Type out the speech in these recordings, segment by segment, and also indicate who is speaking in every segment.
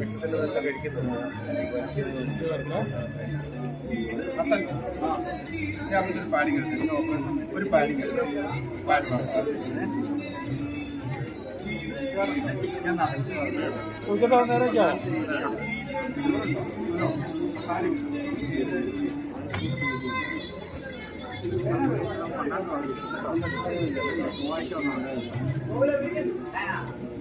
Speaker 1: വിഷത്തിന്റെ നല്ല കഴിക്കുന്നത് ഞാൻ ഒരു പാടി കേട്ടു ഒരു പാടി കേട്ടു പാടി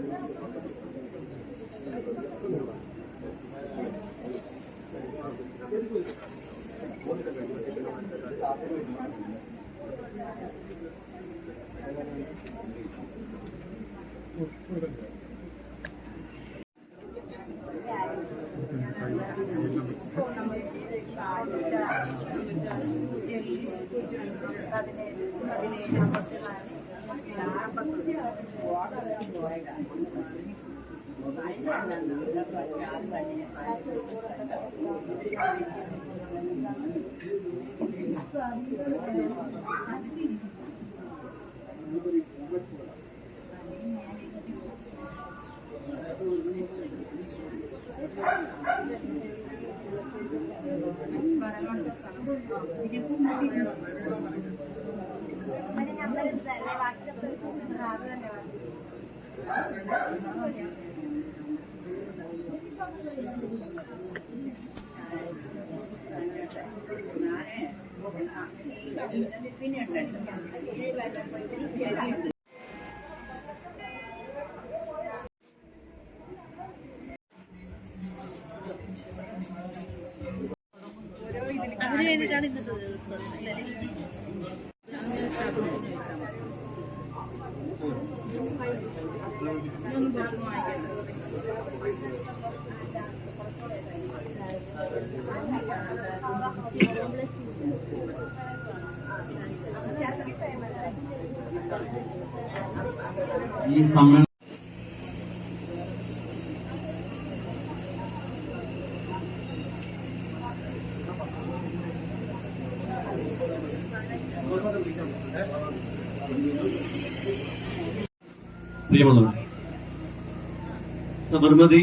Speaker 1: ഞാൻ
Speaker 2: അതിന്റെ
Speaker 3: അതിന് വേണ്ടിയിട്ടാണ് ഇന്നത്തെ ദിവസം
Speaker 4: ഈ സമ്മേളനം പ്രിയമുള്ളവർ സബർമതി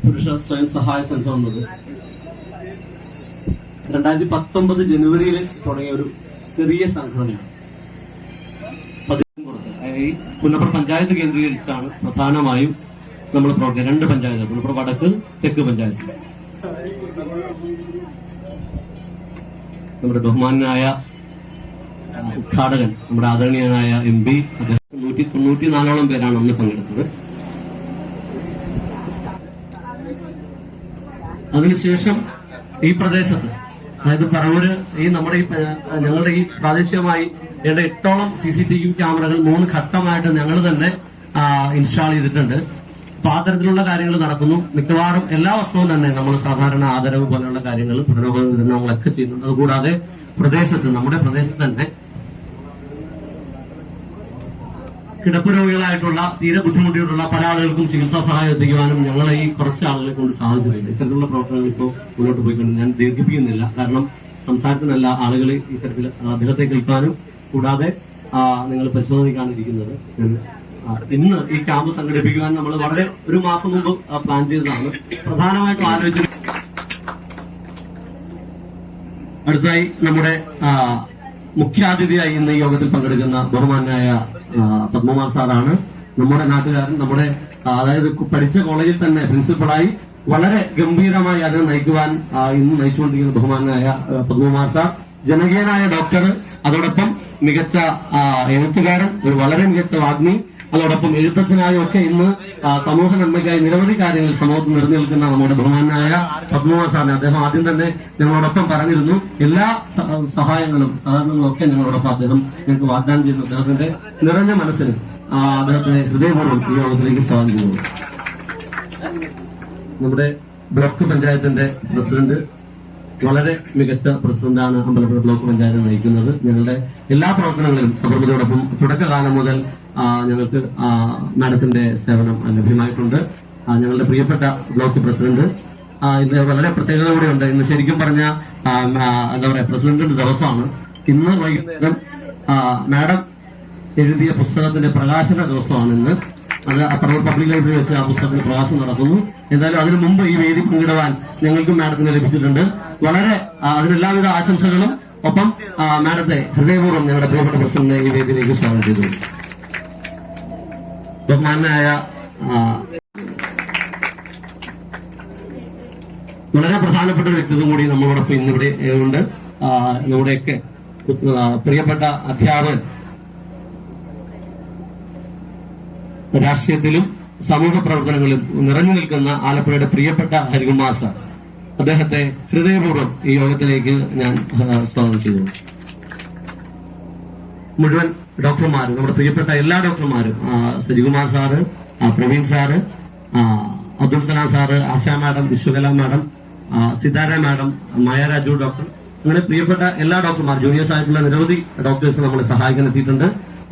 Speaker 4: പുരുഷ സ്വയം സഹായ സംഘം എന്നത് രണ്ടായിരത്തി പത്തൊമ്പത് ജനുവരിയിൽ തുടങ്ങിയ ഒരു ചെറിയ സംഘടനയാണ്. ഈ പഞ്ചായത്ത് കേന്ദ്രീകരിച്ചാണ് പ്രധാനമായും നമ്മൾ പ്രവർത്തിക്കുക രണ്ട് പഞ്ചായത്ത് പുന്നപ്ര വടക്ക് തെക്ക് പഞ്ചായത്ത്. നമ്മുടെ ബഹുമാനായ ഉദ്ഘാടകൻ നമ്മുടെ ആദരണീയനായ എം പി നൂറ്റി തൊണ്ണൂറ്റിനാലോളം പേരാണ് അന്ന് പങ്കെടുത്തത്. അതിനുശേഷം ഈ പ്രദേശത്ത് അതായത് പറവൂര് ഈ നമ്മുടെ ഈ ഞങ്ങളുടെ ഈ പ്രാദേശികമായി ഏതാണ്ട് എട്ടോളം സി സി ടി വി ക്യാമറകൾ മൂന്ന് ഘട്ടമായിട്ട് ഞങ്ങൾ തന്നെ ഇൻസ്റ്റാൾ ചെയ്തിട്ടുണ്ട്. അപ്പൊ ആ തരത്തിലുള്ള കാര്യങ്ങൾ നടക്കുന്നു. മിക്കവാറും എല്ലാ വർഷവും തന്നെ നമ്മൾ സാധാരണ ആദരവ് പോലെയുള്ള കാര്യങ്ങൾ പഠനോപകരണങ്ങളൊക്കെ ചെയ്യുന്നുണ്ട്. അതുകൂടാതെ പ്രദേശത്ത് നമ്മുടെ പ്രദേശത്ത് തന്നെ കിടപ്പ് രോഗികളായിട്ടുള്ള തീരെ ബുദ്ധിമുട്ടിയിട്ടുള്ള പല ആളുകൾക്കും ചികിത്സാ സഹായം എത്തിക്കുവാനും ഞങ്ങൾ ഈ കുറച്ച് ആളുകളെ കൊണ്ട് സാധിച്ചിട്ടുണ്ട്. ഇത്തരത്തിലുള്ള പ്രവർത്തനങ്ങൾ ഇപ്പോൾ മുന്നോട്ട് പോയിക്കൊണ്ട് ഞാൻ ദീർഘിപ്പിക്കുന്നില്ല. കാരണം സംസാരത്തിനല്ല ആളുകൾ ഇത്തരത്തിൽ അദ്ദേഹത്തെ കേൾക്കാനും കൂടാതെ നിങ്ങൾ ഞാൻ, ഇന്ന് ഈ ക്യാമ്പ് സംഘടിപ്പിക്കുവാൻ നമ്മൾ വളരെ ഒരു മാസം മുമ്പ് പ്ലാൻ ചെയ്തതാണ്. പ്രധാനമായിട്ടും ആലോചിച്ചത് അടുത്തായി നമ്മുടെ മുഖ്യാതിഥിയായി ഇന്ന് യോഗത്തിൽ പങ്കെടുക്കുന്ന ബഹുമാനായ പത്മകുമാർ സാറാണ് നമ്മുടെ നാട്ടുകാരൻ നമ്മുടെ അതായത് പഠിച്ച കോളേജിൽ തന്നെ പ്രിൻസിപ്പളായി വളരെ ഗംഭീരമായി അതിനെ നയിക്കുവാൻ ഇന്ന് നയിച്ചുകൊണ്ടിരിക്കുന്ന ബഹുമാനായ പത്മകുമാർ സാർ ജനകീയനായ ഡോക്ടർ. അതോടൊപ്പം മികച്ച എഴുത്തുകാരൻ ഒരു വളരെ മികച്ച വാഗ്മി. അതോടൊപ്പം എഴുത്തച്ഛനായും ഒക്കെ ഇന്ന് സമൂഹ നന്മയ്ക്കായി നിരവധി കാര്യങ്ങൾ സമൂഹത്തിൽ നിറഞ്ഞു നിൽക്കുന്ന നമ്മുടെ ബഹുമാനായ പത്മകുമാർ സാറിന് അദ്ദേഹം ആദ്യം തന്നെ ഞങ്ങളോടൊപ്പം പറഞ്ഞിരുന്നു. എല്ലാ സഹായങ്ങളും സഹകരണങ്ങളും ഒക്കെ ഞങ്ങളോടൊപ്പം അദ്ദേഹം ഞങ്ങൾക്ക് വാഗ്ദാനം ചെയ്യുന്നു അദ്ദേഹത്തിന്റെ നിറഞ്ഞ മനസ്സിന് അദ്ദേഹത്തെ ഹൃദയപൂർവം ഈ യോഗത്തിലേക്ക് സ്വാഗതം ചെയ്യുന്നു. നമ്മുടെ ബ്ലോക്ക് പഞ്ചായത്തിന്റെ പ്രസിഡന്റ് വളരെ മികച്ച പ്രസിഡന്റാണ് അമ്പലപ്പുഴ ബ്ലോക്ക് പഞ്ചായത്ത് നയിക്കുന്നത്. ഞങ്ങളുടെ എല്ലാ പ്രവർത്തനങ്ങളിലും സബർമതിയോടൊപ്പം തുടക്കകാലം മുതൽ ഞങ്ങൾക്ക് നടത്തിന്റെ സേവനം ലഭ്യമായിട്ടുണ്ട്. ഞങ്ങളുടെ പ്രിയപ്പെട്ട ബ്ലോക്ക് പ്രസിഡന്റ് ഇത് വളരെ പ്രത്യേകത കൂടെയുണ്ട് ഇന്ന് ശരിക്കും പറഞ്ഞ എന്താ പറയാ പ്രസിഡന്റിന്റെ ദിവസമാണ്. ഇന്ന് വൈകുന്നേരം മാഡം എഴുതിയ പുസ്തകത്തിന്റെ പ്രകാശന ദിവസമാണ് ഇന്ന്. അത് അപ്പുറം പബ്ലിക് ലൈബ്രറി വെച്ച് ആ പുസ്തകത്തിന് പ്രകാശനം നടക്കുന്നു. എന്തായാലും അതിനു മുമ്പ് ഈ വേദി പങ്കിടുവാൻ ഞങ്ങൾക്കും മാഡത്തിന് ലഭിച്ചിട്ടുണ്ട്. വളരെ അതിനെല്ലാവിധ ആശംസകളും. ഒപ്പം മാഡത്തെ ഹൃദയപൂർവം ഞങ്ങളുടെ പ്രിയപ്പെട്ട പ്രസിഡന്റിനെ ഈ വേദിയിലേക്ക് സ്വാഗതം ചെയ്തു. ബഹുമാനായ വളരെ പ്രധാനപ്പെട്ട വ്യക്തിത്വം കൂടി നമ്മളോടൊപ്പം ഇന്നിവിടെ ഉണ്ട് നമ്മുടെയൊക്കെ പ്രിയപ്പെട്ട അധ്യാപകൻ രാഷ്ട്രീയത്തിലും സമൂഹ പ്രവർത്തനങ്ങളിലും നിറഞ്ഞു നിൽക്കുന്ന ആലപ്പുഴയുടെ പ്രിയപ്പെട്ട ഹരികുമാർ സാർ. അദ്ദേഹത്തെ ഹൃദയപൂർവം ഈ യോഗത്തിലേക്ക് ഞാൻ സ്വാഗതം ചെയ്തു മുഴുവൻ ഡോക്ടർമാർ നമ്മുടെ പ്രിയപ്പെട്ട എല്ലാ ഡോക്ടർമാരും Sajikumar sir Praveen sir Abdul Salam sir Asha madam Vishwakala madam Sithara madam Maya Raju doctor അങ്ങനെ പ്രിയപ്പെട്ട എല്ലാ ഡോക്ടർമാർ ജൂനിയേഴ്സ് ആയിട്ടുള്ള നിരവധി ഡോക്ടേഴ്സ് നമ്മളെ സഹായിക്കാൻ എത്തിയിട്ടുണ്ട്.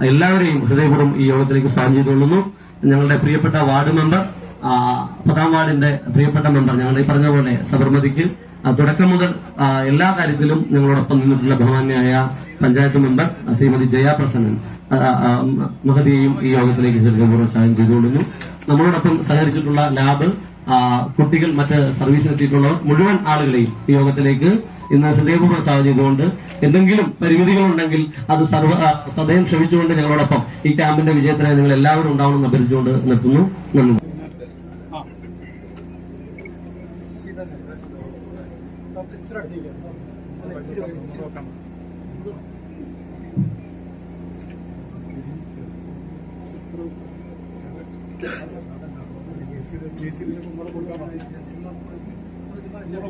Speaker 4: എല്ലാവരെയും ഹൃദയപൂർവം ഈ യോഗത്തിലേക്ക് സ്വാഗതം ചെയ്തുകൊള്ളുന്നു. ഞങ്ങളുടെ പ്രിയപ്പെട്ട വാർഡ് മെമ്പർ പത്താം വാർഡിന്റെ പ്രിയപ്പെട്ട മെമ്പർ ഞങ്ങൾ ഈ പറഞ്ഞ പോലെ സബർമതിക്ക് തുടക്കം മുതൽ എല്ലാ കാര്യത്തിലും ഞങ്ങളോടൊപ്പം നിന്നിട്ടുള്ള ബഹുമാന്യായ പഞ്ചായത്ത് മെമ്പർ ശ്രീമതി ജയാപ്രസന്നൻ മഹതിയെയും ഈ യോഗത്തിലേക്ക് ഹൃദയപൂർവം സ്വാഗതം ചെയ്തുകൊള്ളുന്നു. നമ്മളോടൊപ്പം സഹകരിച്ചിട്ടുള്ള ലാബ് കുട്ടികൾ മറ്റ് സർവീസിനെത്തിയിട്ടുള്ളവർ മുഴുവൻ ആളുകളെയും ഈ യോഗത്തിലേക്ക് ഇന്ന് ഹൃദയപൂർവം സ്വാഗതം ചെയ്തുകൊണ്ട് എന്തെങ്കിലും പരിമിതികളുണ്ടെങ്കിൽ അത് സർവ സദയം ശ്രമിച്ചുകൊണ്ട് ഞങ്ങളോടൊപ്പം ഈ ക്യാമ്പിന്റെ വിജയത്തിനായി നിങ്ങൾ എല്ലാവരും ഉണ്ടാവണമെന്ന് അഭ്യർത്ഥിച്ചുകൊണ്ട് നിർത്തുന്നു. നന്ദി.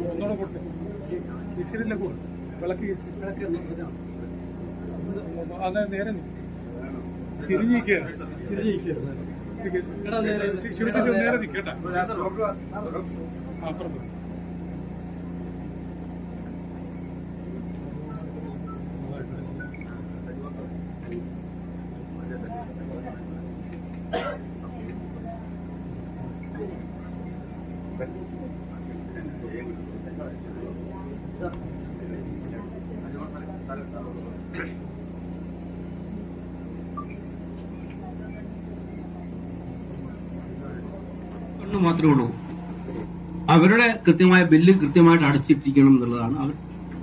Speaker 1: ഒന്നോടെ കൊടുത്തു വിസിലില്ല കൂടെ വിളക്ക് കേസി അത് നേരെ തിരിഞ്ഞിരിക്കുക ശിവചേച്ചി നേരെ നിൽക്കട്ടെ അപ്പുറത്ത്
Speaker 5: എന്ന് മാത്രമേ ഉള്ളൂ. അവരുടെ കൃത്യമായ ബില്ല് കൃത്യമായിട്ട് അടച്ചിട്ടിരിക്കണം എന്നുള്ളതാണ് അവർ.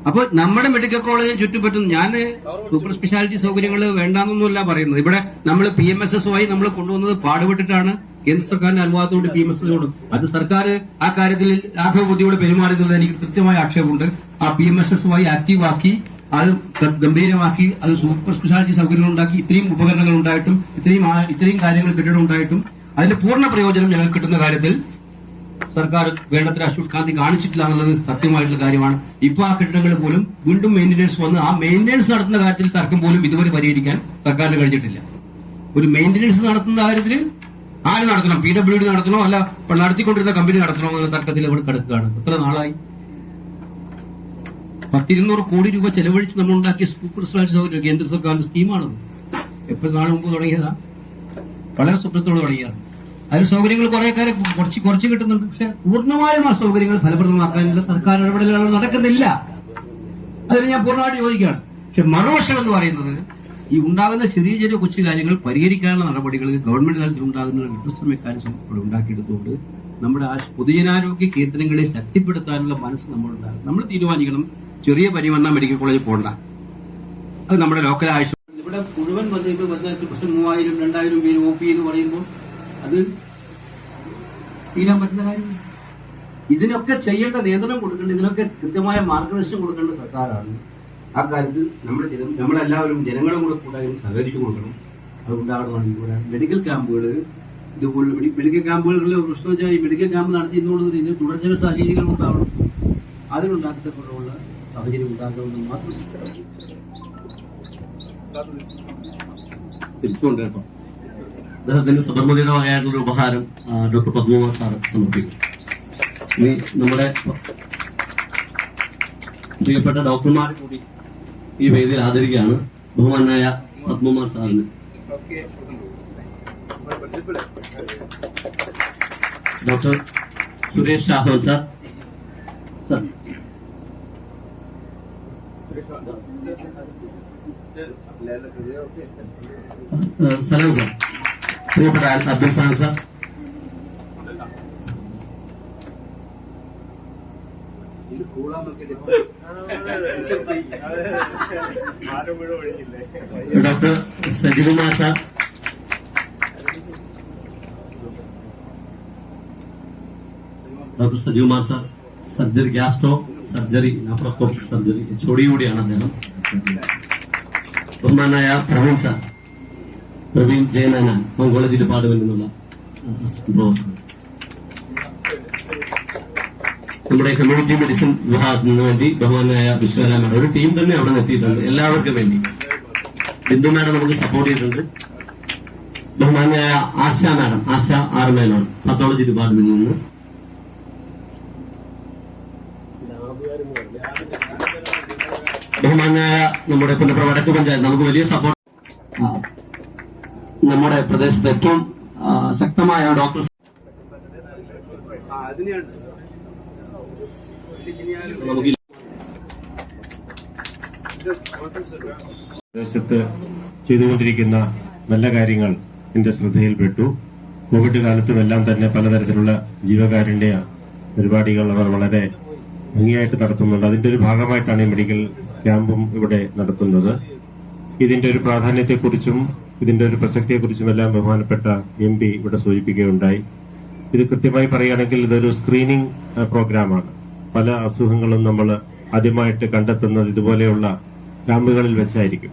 Speaker 5: അപ്പൊ നമ്മുടെ മെഡിക്കൽ കോളേജ് ചുറ്റുപറ്റും ഞാൻ സൂപ്പർ സ്പെഷ്യാലിറ്റി സൗകര്യങ്ങൾ വേണ്ടാന്നൊന്നുമല്ല പറയുന്നത്. ഇവിടെ നമ്മൾ പി എം എസ് എസ് ആയി നമ്മൾ കൊണ്ടുവന്നത് പാടുപെട്ടിട്ടാണ്. കേന്ദ്ര സർക്കാരിന്റെ അനുവാദത്തോട് പി എം എസ് അത് സർക്കാർ ആ കാര്യത്തിൽ ആഘോബുദ്ധിയോട് പെരുമാറുന്നത് എനിക്ക് കൃത്യമായ ആക്ഷേപമുണ്ട്. ആ P M S S Y active അത് ഗംഭീരമാക്കി അത് സൂപ്പർ സ്പെഷ്യാലിറ്റി സൗകര്യങ്ങൾ ഉണ്ടാക്കി ഇത്രയും ഉപകരണങ്ങൾ ഉണ്ടായിട്ടും ഇത്രയും ഇത്രയും കാര്യങ്ങൾ കെട്ടിടം ഉണ്ടായിട്ടും അതിന്റെ പൂർണ പ്രയോജനം ഞങ്ങൾക്ക് കിട്ടുന്ന കാര്യത്തിൽ സർക്കാർ വേണ്ടത്ര അശുഷ്കാന്തി കാണിച്ചിട്ടില്ല എന്നുള്ളത് സത്യമായിട്ടുള്ള കാര്യമാണ്. ഇപ്പൊ ആ കെട്ടിടങ്ങൾ പോലും വീണ്ടും മെയിന്റനൻസ് വന്ന് ആ മെയിന്റനൻസ് നടത്തുന്ന കാര്യത്തിൽ തർക്കം പോലും ഇതുവരെ പരിഹരിക്കാൻ സർക്കാരിന് കഴിഞ്ഞിട്ടില്ല. ഒരു മെയിന്റനൻസ് നടത്തുന്ന കാര്യത്തിൽ ആര് നടത്തണം? പി ഡബ്ല്യു ഡി നടത്തണോ? അല്ല നടത്തിക്കൊണ്ടിരുന്ന കമ്പനി നടത്തണോ എന്ന തർക്കത്തിൽ ഇവിടെ കിടക്കുകയാണ്. എത്ര നാളായി? പത്തിരുന്നൂറ് കോടി രൂപ ചെലവഴിച്ച് നമ്മൾ ഉണ്ടാക്കിയ സൂപ്പർ സ്പെഷ്യാലിറ്റി സൗകര്യം കേന്ദ്ര സർക്കാരിന്റെ സ്കീമാണത് എപ്പോൾ നാളെ മുമ്പ് തുടങ്ങിയതാ. വളരെ സ്വപ്നത്തോട് തുടങ്ങിയതാണ്. അതിൽ സൗകര്യങ്ങൾ കുറെ കാലം കുറച്ച് കുറച്ച് കിട്ടുന്നുണ്ട്. പക്ഷെ പൂർണമായും ആ സൗകര്യങ്ങൾ ഫലപ്രദമാക്കാനുള്ള സർക്കാർ ഇടപെടലുകൾ നടക്കുന്നില്ല. അതിന് ഞാൻ പൂർണമായിട്ട് യോജിക്കുകയാണ്. പക്ഷെ മറുവശം എന്ന് പറയുന്നത് ഈ ഉണ്ടാകുന്ന ചെറിയ ചെറിയ കൊച്ചു കാര്യങ്ങൾ പരിഹരിക്കാനുള്ള നടപടികൾ ഗവൺമെന്റ് തലത്തിൽ ഉണ്ടാകുന്ന റിക്വസ്റ്റ് മെക്കാനിസം ഇവിടെ ഉണ്ടാക്കിയെടുത്തുകൊണ്ട് നമ്മുടെ ആ പൊതുജനാരോഗ്യ കേന്ദ്രങ്ങളെ ശക്തിപ്പെടുത്താനുള്ള മനസ്സ് നമ്മളുണ്ടാകും നമ്മൾ തീരുമാനിക്കണം ചെറിയ പരിമണ്ണ മെഡിക്കൽ കോളേജ് പോകണ്ട. അത് നമ്മുടെ ലോക്കൽ ആവശ്യം ഇവിടെ മുഴുവൻ വന്ന് ഇപ്പൊ വന്ന മൂവായിരം രണ്ടായിരം പേര് ഒ പി എന്ന് പറയുമ്പോൾ അത് തീരാൻ പറ്റുന്ന കാര്യമില്ല. ഇതിനൊക്കെ ചെയ്യേണ്ട നിയന്ത്രണം കൊടുക്കേണ്ട ഇതിനൊക്കെ കൃത്യമായ മാർഗദർശനം കൊടുക്കേണ്ട സർക്കാരാണ്. ആ കാര്യത്തിൽ നമ്മുടെ ജനം നമ്മളെല്ലാവരും ജനങ്ങളും കൂടെ കൂടാതെ സഹകരിച്ചു കൊടുക്കണം. അത് ഉണ്ടാകണമെന്ന് ഇവിടെ മെഡിക്കൽ ക്യാമ്പുകൾ ഇതുപോലെ മെഡിക്കൽ ക്യാമ്പുകളിൽ പ്രശ്നം വെച്ചാൽ ഈ മെഡിക്കൽ ക്യാമ്പ് നടത്തിയതോട് ഇതിന് തുടർച്ച സാഹചര്യങ്ങൾ ഉണ്ടാവണം. അതിനുണ്ടാക്കത്തക്കുള്ള സാഹചര്യം ഉണ്ടാക്കണമെന്ന് മാത്രം
Speaker 4: തിരിച്ചുകൊണ്ട് കേട്ടോ. അദ്ദേഹത്തിന് സബർമതിയുടെ വകയായിട്ടുള്ള ഉപഹാരം ഡോക്ടർ പത്മകുമാർ സാർ സമർപ്പിക്കും. നമ്മുടെ പ്രിയപ്പെട്ട ഡോക്ടർമാർ കൂടി ഈ വേദിയിൽ ആദരിക്കുകയാണ് ബഹുമാനായ പത്മകുമാർ സാറിന്
Speaker 1: okay പ്രിൻസിപ്പളെ
Speaker 4: doctor Suresh Raghavan sir sir ഏഹ് സലാം സാർ പ്രിയപ്പെട്ട Abdul Salam sir doctor Sajibu sir. Doctor Sajeev മാസ surgery gastro surgery laparoscopic surgery H അദ്ദേഹം. ബഹുമാനായ പ്രവീൺ സാർ പ്രവീൺ ജയനാന ഓങ്കോളജി ഡിപ്പാർട്ട്മെന്റിൽ നിന്നുള്ള പ്രൊഫസർ. നമ്മുടെ കമ്മ്യൂണിറ്റി മെഡിസിൻ വിഭാഗത്തിന് വേണ്ടി ബഹുമാനായ വിശ്വനാഥ മാഡം ഒരു ടീം തന്നെ അവിടെ എത്തിയിട്ടുണ്ട് എല്ലാവർക്കും വേണ്ടി. ബിന്ദു മാഡം നമുക്ക് സപ്പോർട്ട് ചെയ്തിട്ടുണ്ട്. ബഹുമാനായ Asha madam Asha R Menon pathology ഡിപ്പാർട്ട്മെന്റിൽ നിന്ന്. ബഹുമാനായ നമ്മുടെ പുനപ്ര വടക്ക് പഞ്ചായത്ത് നമുക്ക് വലിയ സപ്പോർട്ട് നമ്മുടെ പ്രദേശത്ത് ഏറ്റവും ശക്തമായ ഡോക്ടർ
Speaker 1: അതിനെയാണ്.
Speaker 6: പ്രദേശത്ത് ചെയ്തുകൊണ്ടിരിക്കുന്ന നല്ല കാര്യങ്ങൾ എന്റെ ശ്രദ്ധയിൽപ്പെട്ടു. കോവിഡ് കാലത്തും എല്ലാം തന്നെ പലതരത്തിലുള്ള ജീവകാരുണ്യ പരിപാടികൾ അവർ വളരെ ഭംഗിയായിട്ട് നടത്തുന്നുണ്ട്. അതിന്റെ ഒരു ഭാഗമായിട്ടാണ് ഈ മെഡിക്കൽ ക്യാമ്പും ഇവിടെ നടത്തുന്നത്. ഇതിന്റെ ഒരു പ്രാധാന്യത്തെക്കുറിച്ചും ഇതിന്റെ ഒരു പ്രസക്തിയെക്കുറിച്ചും എല്ലാം ബഹുമാനപ്പെട്ട എം പി ഇവിടെ സൂചിപ്പിക്കുകയുണ്ടായി. ഇത് കൃത്യമായി പറയുകയാണെങ്കിൽ ഇതൊരു സ്ക്രീനിംഗ് പ്രോഗ്രാമാണ്. പല അസുഖങ്ങളും നമ്മൾ ആദ്യമായിട്ട് കണ്ടെത്തുന്നത് ഇതുപോലെയുള്ള ക്യാമ്പുകളിൽ വെച്ചായിരിക്കും.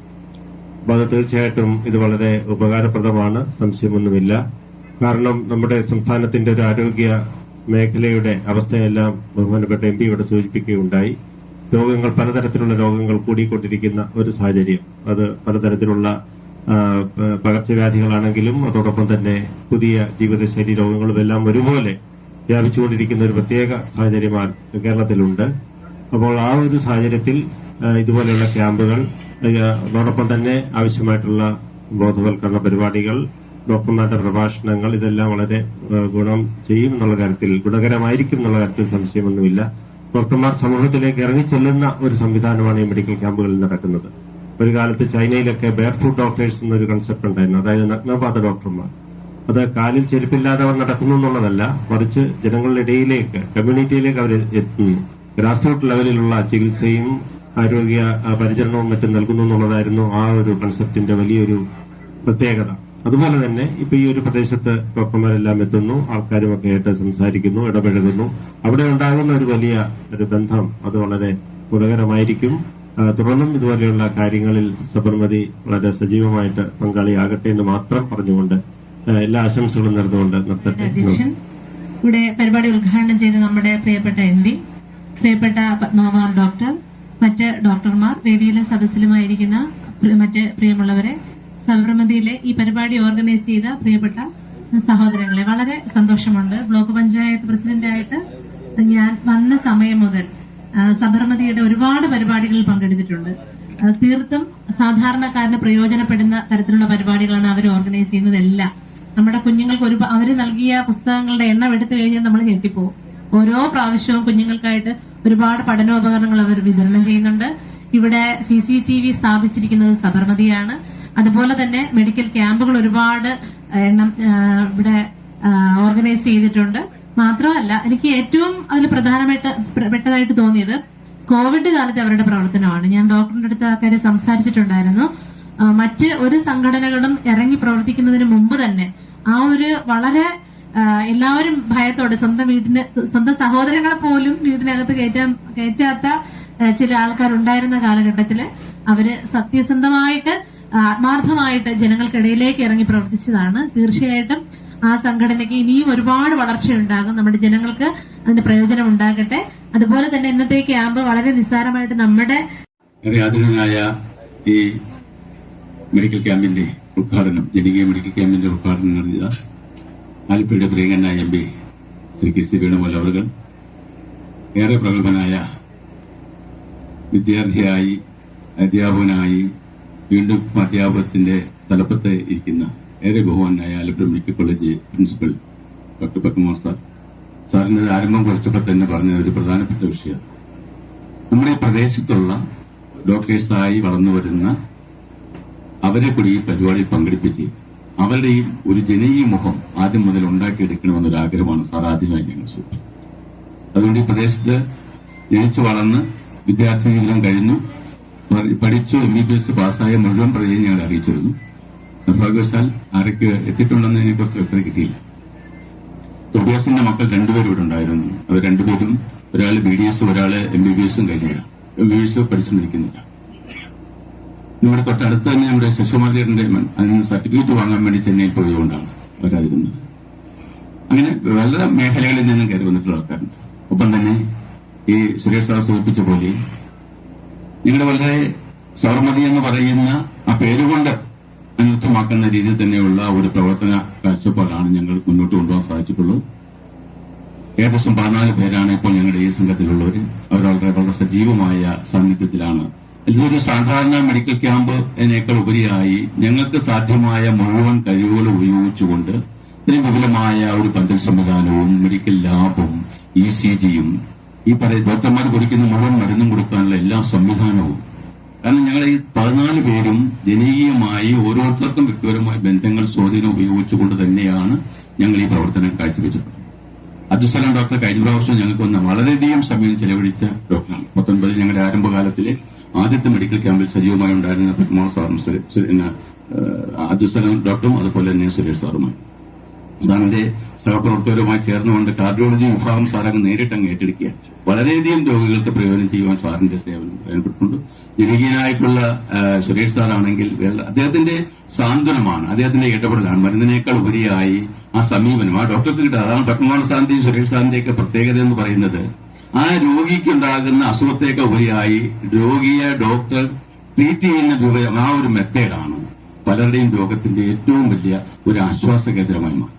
Speaker 6: അപ്പോൾ അത് തീർച്ചയായിട്ടും ഇത് വളരെ ഉപകാരപ്രദമാണ്. സംശയമൊന്നുമില്ല. കാരണം നമ്മുടെ സംസ്ഥാനത്തിന്റെ ഒരു ആരോഗ്യ മേഖലയുടെ അവസ്ഥയെല്ലാം ബഹുമാനപ്പെട്ട എം പി ഇവിടെ സൂചിപ്പിക്കുകയുണ്ടായി. രോഗങ്ങൾ പലതരത്തിലുള്ള രോഗങ്ങൾ കൂടിക്കൊണ്ടിരിക്കുന്ന ഒരു സാഹചര്യം. അത് പലതരത്തിലുള്ള പകർച്ചവ്യാധികളാണെങ്കിലും അതോടൊപ്പം തന്നെ പുതിയ ജീവിതശൈലി രോഗങ്ങളും എല്ലാം ഒരുപോലെ വ്യാപിച്ചുകൊണ്ടിരിക്കുന്ന ഒരു പ്രത്യേക സാഹചര്യമാണ് കേരളത്തിലുണ്ട്. അപ്പോൾ ആ ഒരു സാഹചര്യത്തിൽ ഇതുപോലെയുള്ള ക്യാമ്പുകൾ അതോടൊപ്പം തന്നെ ആവശ്യമായിട്ടുള്ള ബോധവൽക്കരണ പരിപാടികൾ ഡോക്ടർമാരുടെ പ്രഭാഷണങ്ങൾ ഇതെല്ലാം വളരെ ഗുണം ചെയ്യും എന്നുള്ള കാര്യത്തിൽ ഗുണകരമായിരിക്കും എന്നുള്ള കാര്യത്തിൽ സംശയമൊന്നുമില്ല. ഡോക്ടർമാർ സമൂഹത്തിലേക്ക് ഇറങ്ങിച്ചെല്ലുന്ന ഒരു സംവിധാനമാണ് ഈ മെഡിക്കൽ ക്യാമ്പുകളിൽ നടക്കുന്നത്. ഒരു കാലത്ത് ചൈനയിലൊക്കെ ബേർഫുഡ് ഡോക്ടേഴ്സ് എന്നൊരു കൺസെപ്റ്റ് ഉണ്ടായിരുന്നു. അതായത് നഗ്നപാത ഡോക്ടർമാർ. അത് കാലിൽ ചെരുപ്പില്ലാതെ അവർ നടക്കുന്നു എന്നുള്ളതല്ല മറിച്ച് ജനങ്ങളുടെ ഇടയിലേക്ക് കമ്മ്യൂണിറ്റിയിലേക്ക് അവർ എത്തുന്നു ഗ്രാസ് റൂട്ട് ലെവലിലുള്ള ചികിത്സയും ആരോഗ്യ പരിചരണവും മറ്റും നൽകുന്നു എന്നുള്ളതായിരുന്നു ആ ഒരു കൺസെപ്റ്റിന്റെ വലിയൊരു പ്രത്യേകത. അതുപോലെ തന്നെ ഇപ്പൊ ഈ ഒരു പ്രദേശത്ത് ഡോക്ടർമാരെല്ലാം എത്തുന്നു ആൾക്കാരുമൊക്കെ ആയിട്ട് സംസാരിക്കുന്നു ഇടപഴകുന്നു. അവിടെ ഉണ്ടാകുന്ന ഒരു വലിയ ഒരു ബന്ധം അത് വളരെ ഗുണകരമായിരിക്കും. തുടർന്നും ഇതുപോലെയുള്ള കാര്യങ്ങളിൽ സബർമതി വളരെ സജീവമായിട്ട് പങ്കാളിയാകട്ടെ എന്ന് മാത്രം പറഞ്ഞുകൊണ്ട് എല്ലാ ആശംസകളും നേർന്നുകൊണ്ട് നിർത്തട്ടെ.
Speaker 7: ഇവിടെ പരിപാടി ഉദ്ഘാടനം ചെയ്ത നമ്മുടെ പ്രിയപ്പെട്ട എം പി പ്രിയപ്പെട്ട പത്മകുമാർ ഡോക്ടർ മറ്റ് ഡോക്ടർമാർ വേദിയിലെ സദസ്സിലുമായിരിക്കുന്ന മറ്റ് പ്രിയമുള്ളവരെ സബർമതിയിലെ ഈ പരിപാടി ഓർഗനൈസ് ചെയ്ത പ്രിയപ്പെട്ട സഹോദരങ്ങളെ വളരെ സന്തോഷമുണ്ട്. ബ്ലോക്ക് പഞ്ചായത്ത് പ്രസിഡന്റായിട്ട് ഞാൻ വന്ന സമയം മുതൽ സബർമതിയുടെ ഒരുപാട് പരിപാടികളിൽ പങ്കെടുത്തിട്ടുണ്ട്. തീർത്തും സാധാരണക്കാരന് പ്രയോജനപ്പെടുന്ന തരത്തിലുള്ള പരിപാടികളാണ് അവർ ഓർഗനൈസ് ചെയ്യുന്നതെല്ലാം. നമ്മുടെ കുഞ്ഞുങ്ങൾക്ക് ഒരു അവർ നൽകിയ പുസ്തകങ്ങളുടെ എണ്ണം എടുത്തു കഴിഞ്ഞാൽ നമ്മൾ ഞെട്ടിപ്പോവും. ഓരോ പ്രാവശ്യവും കുഞ്ഞുങ്ങൾക്കായിട്ട് ഒരുപാട് പഠനോപകരണങ്ങൾ അവർ വിതരണം ചെയ്യുന്നുണ്ട്. ഇവിടെ സി സി ടി വി സ്ഥാപിച്ചിരിക്കുന്നത് സബർമതിയാണ്. അതുപോലെ തന്നെ മെഡിക്കൽ ക്യാമ്പുകൾ ഒരുപാട് എണ്ണം ഇവിടെ ഓർഗനൈസ് ചെയ്തിട്ടുണ്ട്. മാത്രമല്ല എനിക്ക് ഏറ്റവും അതിൽ പ്രധാനമായിട്ട് പ്ര- പെട്ടതായിട്ട് തോന്നിയത് കോവിഡ് കാലത്ത് അവരുടെ പ്രവർത്തനമാണ്. ഞാൻ ഡോക്ടറിന്റെ അടുത്ത് ആ കാര്യം സംസാരിച്ചിട്ടുണ്ടായിരുന്നു. മറ്റ് ഒരു സംഘടനകളും ഇറങ്ങി പ്രവർത്തിക്കുന്നതിന് മുമ്പ് തന്നെ ആ ഒരു വളരെ എല്ലാവരും ഭയത്തോടെ സ്വന്തം വീട്ടിന് സ്വന്തം സഹോദരങ്ങളെ പോലും വീടിനകത്ത് കയറ്റാൻ കയറ്റാത്ത ചില ആൾക്കാരുണ്ടായിരുന്ന കാലഘട്ടത്തിൽ അവർ സത്യസന്ധമായിട്ട് ആത്മാർത്ഥമായിട്ട് ജനങ്ങൾക്കിടയിലേക്ക് ഇറങ്ങി പ്രവർത്തിച്ചതാണ്. തീർച്ചയായിട്ടും ആ സംഘടനയ്ക്ക് ഇനിയും ഒരുപാട് വളർച്ചയുണ്ടാകും. നമ്മുടെ ജനങ്ങൾക്ക് അതിന്റെ പ്രയോജനം ഉണ്ടാകട്ടെ. അതുപോലെ തന്നെ ഇന്നത്തെ ക്യാമ്പ് വളരെ നിസ്സാരമായിട്ട് നമ്മുടെ
Speaker 8: ഈ മെഡിക്കൽ ക്യാമ്പിന്റെ ഉദ്ഘാടനം ജനകീയ മെഡിക്കൽ ക്യാമ്പിന്റെ ഉദ്ഘാടനം നടത്തിയ ആലപ്പുഴയുടെ പ്രിയങ്കനായ M P Shri K C അവർ ഏറെ പ്രഗത്ഭനായ വിദ്യാർത്ഥിയായി അധ്യാപകനായി വീണ്ടും അധ്യാപകത്തിന്റെ തലപ്പത്ത് ഇരിക്കുന്ന ഏറെ ബഹുമാനായ Alappuzha medical college principal doctor Padmakumar sir. സാറിന്റെ ആരംഭം കുറിച്ചപ്പോൾ തന്നെ പറഞ്ഞ ഒരു പ്രധാനപ്പെട്ട വിഷയം നമ്മുടെ പ്രദേശത്തുള്ള ഡോക്ടേഴ്സായി വളർന്നു വരുന്ന അവരെ കൂടി ഈ പരിപാടിയിൽ പങ്കെടുപ്പിച്ച് അവരുടെയും ഒരു ജനകീയ മുഖം ആദ്യം മുതൽ ഉണ്ടാക്കിയെടുക്കണമെന്നൊരു ആഗ്രഹമാണ് സാർ ആദ്യമായി ഞങ്ങൾ അതുകൊണ്ട് ഈ പ്രദേശത്ത് ജനിച്ചു വളർന്ന് വിദ്യാർത്ഥി ജീവിതം കഴിഞ്ഞു. പഠിച്ചു എം ബി ബി എസ് പാസ്സായ മുഴുവൻ പ്രജയെ ഞങ്ങൾ അറിയിച്ചിരുന്നു. നിർഭാഗ്യവശാൽ ആരൊക്കെ എത്തിയിട്ടുണ്ടെന്നതിനെ കുറിച്ച് വ്യക്തത കിട്ടിയില്ല. തൊബിയാസിന്റെ മക്കൾ രണ്ടുപേരും ഇവിടെ ഉണ്ടായിരുന്നു. അവർ രണ്ടുപേരും ഒരാൾ ബി ഡി എസ് ഒരാൾ എം ബി ബി എസും കഴിഞ്ഞില്ല എം ബി ബി എസ് പഠിച്ചുകൊണ്ടിരിക്കുന്നില്ല. നമ്മുടെ തൊട്ടടുത്ത് തന്നെ നമ്മുടെ ശശികുമാറിന്റെ അതിന് സർട്ടിഫിക്കറ്റ് വാങ്ങാൻ വേണ്ടി ചെന്നൈയിൽ പോയതുകൊണ്ടാണ് വരാതിരുന്നത് അങ്ങനെ വളരെ മേഖലകളിൽ നിന്നും കയറി വന്നിട്ടുള്ള ആൾക്കാരുണ്ട്. ഒപ്പം തന്നെ ഈ സുരേഷ് സാർ സൂചിപ്പിച്ച പോലെ നിങ്ങളുടെ വളരെ സൗർമതി എന്ന് പറയുന്ന ആ പേരുകൊണ്ട് അനർത്ഥമാക്കുന്ന രീതിയിൽ തന്നെയുള്ള ഒരു പ്രവർത്തന കാഴ്ചപ്പാടാണ് ഞങ്ങൾ മുന്നോട്ട് കൊണ്ടുപോകാൻ സാധിച്ചിട്ടുള്ളത്. ഏകദേശം പതിനാല് പേരാണ് ഇപ്പോൾ ഞങ്ങളുടെ ഈ സംഘത്തിലുള്ളവർ അവർ വളരെ വളരെ സജീവമായ സാന്നിധ്യത്തിലാണ് ഇതൊരു സാധാരണ മെഡിക്കൽ ക്യാമ്പ് എന്നേക്കാൾ ഉപരിയായി ഞങ്ങൾക്ക് സാധ്യമായ മുഴുവൻ കഴിവുകൾ ഉപയോഗിച്ചുകൊണ്ട് ഇതിന് വിപുലമായ ഒരു പന്തൽ സംവിധാനവും മെഡിക്കൽ ലാബും ഇ സി ജിയും ഈ പറയുന്ന ഡോക്ടർമാർ കുടിക്കുന്ന മുഴുവൻ മരുന്നും കൊടുക്കാനുള്ള എല്ലാ സംവിധാനവും. കാരണം ഞങ്ങൾ ഈ പതിനാല് പേരും ജനകീയമായി ഓരോരുത്തർക്കും വ്യക്തിപരമായ ബന്ധങ്ങൾ സ്വാധീനം ഉപയോഗിച്ചുകൊണ്ട് തന്നെയാണ് ഞങ്ങൾ ഈ പ്രവർത്തനം കാഴ്ചവെച്ചത്. അബ്ദുസലാം ഡോക്ടർ കഴിഞ്ഞ പ്രാവശ്യം ഞങ്ങൾക്ക് വന്ന വളരെയധികം സമയം ചെലവഴിച്ച ഡോക്ടറാണ്. പത്തൊൻപതിൽ ഞങ്ങളുടെ ആരംഭകാലത്തിലെ ആദ്യത്തെ മെഡിക്കൽ ക്യാമ്പിൽ സജീവമായി ഉണ്ടായിരുന്ന പത്മോൾ സാറും പിന്നെ, അബ്ദുസലാം ഡോക്ടറും അതുപോലെ തന്നെ സുരേഷ് സാറുമായി സാറിന്റെ സഹപ്രവർത്തകരുമായി ചേർന്നുകൊണ്ട് കാർഡിയോളജി വിഭാഗം സാറങ്ങ് നേരിട്ട് അങ്ങ് ഏറ്റെടുക്കുക വളരെയധികം രോഗികൾക്ക് പ്രയോജനം ചെയ്യുവാൻ സാറിന്റെ സേവനം പ്രയോജനപ്പെട്ടിട്ടുണ്ട് ജനകീയനായിട്ടുള്ള സുരേഷ് സാറാണെങ്കിൽ അദ്ദേഹത്തിന്റെ സാന്ത്വനമാണ് അദ്ദേഹത്തിന്റെ ഇടപെടലാണ്. മരുന്നിനേക്കാൾ ഉപരിയായി ആ സമീപനം. ആ ഡോക്ടർക്ക് അതാണ് പത്മകുമാർ സാറിന്റെയും സുരേഷ് സാറിന്റെയൊക്കെ പ്രത്യേകത എന്ന് പറയുന്നത് ആ രോഗിക്ക് ഉണ്ടാകുന്ന അസുഖത്തേക്ക് ഉപരിയായി രോഗിയെ ഡോക്ടർ ട്രീറ്റ് ചെയ്യുന്ന ആ ഒരു മെത്തേഡാണ് പലരുടെയും രോഗത്തിന്റെ ഏറ്റവും വലിയ ഒരു ആശ്വാസ കേന്ദ്രമായി മാറി.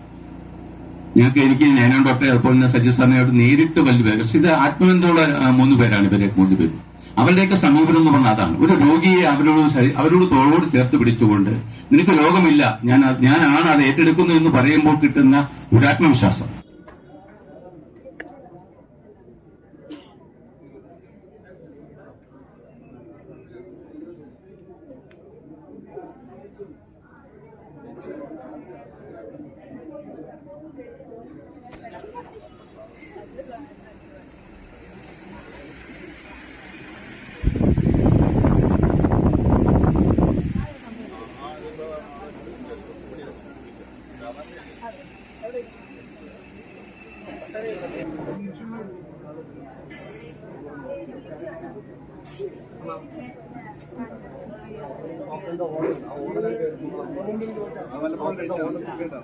Speaker 8: ഞങ്ങൾക്ക് എനിക്ക് ഞാനും ഡോക്ടറെ അതുപോലെ തന്നെ സജി സാറിനോട് നേരിട്ട് വലിയ പേര് പക്ഷെ ഇത് ആത്മബന്ധമുള്ള മൂന്ന് പേരാണ് ഇവരെ മൂന്ന് പേര്. അവരുടെയൊക്കെ സമീപനം എന്ന് പറഞ്ഞാൽ അതാണ്. ഒരു രോഗിയെ അവരോട് അവരോട് തോളോട് ചേർത്ത് പിടിച്ചുകൊണ്ട് നിനക്ക് രോഗമില്ല ഞാൻ ഞാനാണ് അത് ഏറ്റെടുക്കുന്നു എന്ന് പറയുമ്പോൾ കിട്ടുന്ന ഒരു ആത്മവിശ്വാസം.
Speaker 1: വല്ലപ്പോഴും കഴിച്ചാൽ. കേട്ടോ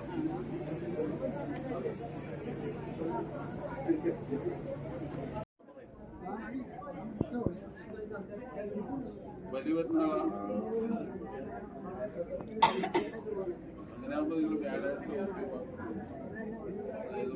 Speaker 1: അങ്ങനെയാകുമ്പോൾ നിങ്ങൾ വ്യാഴാഴ്ച അതായത്